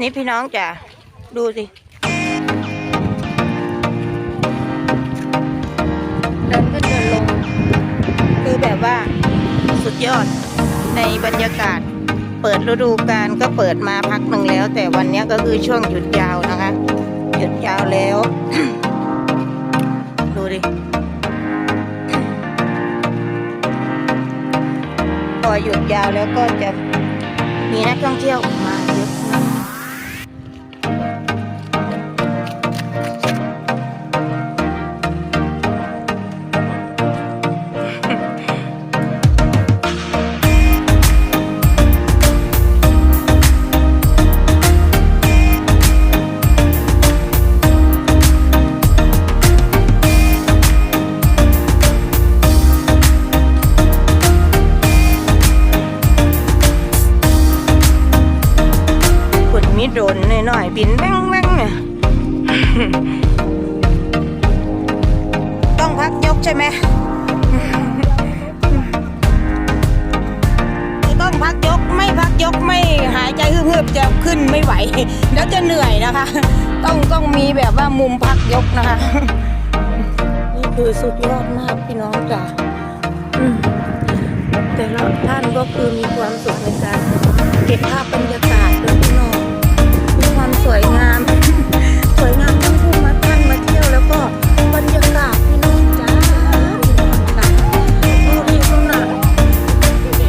นี่พี่น้องจ๋าดูสิเดินขึ้นเดินลง คือแบบว่าสุดยอดในบรรยากาศ เปิดฤดูกาลก็เปิดมาพักหนึ่งแล้ว แต่วันนี้ก็คือช่วงหยุดยาวนะคะ หยุดยาวแล้ว ดูดิพอหยุดยาวแล้วก็จะมีนักท่องเที่ยวมา โดนหน่อยๆบินแม่งแม่งเนี่ยต้องพักยกใช่ไหมต้องพักยกไม่พักยกไม่หายใจฮึบๆจะขึ้นไม่ไหวเดี๋ยวจะเหนื่อยนะคะ ต้องต้องมีแบบว่ามุมพักยกนะคะ นี่คือสุดยอดมากพี่น้องจ้ะแต่ละท่านก็คือมีความสุขในการเก็บภาพบรรยาก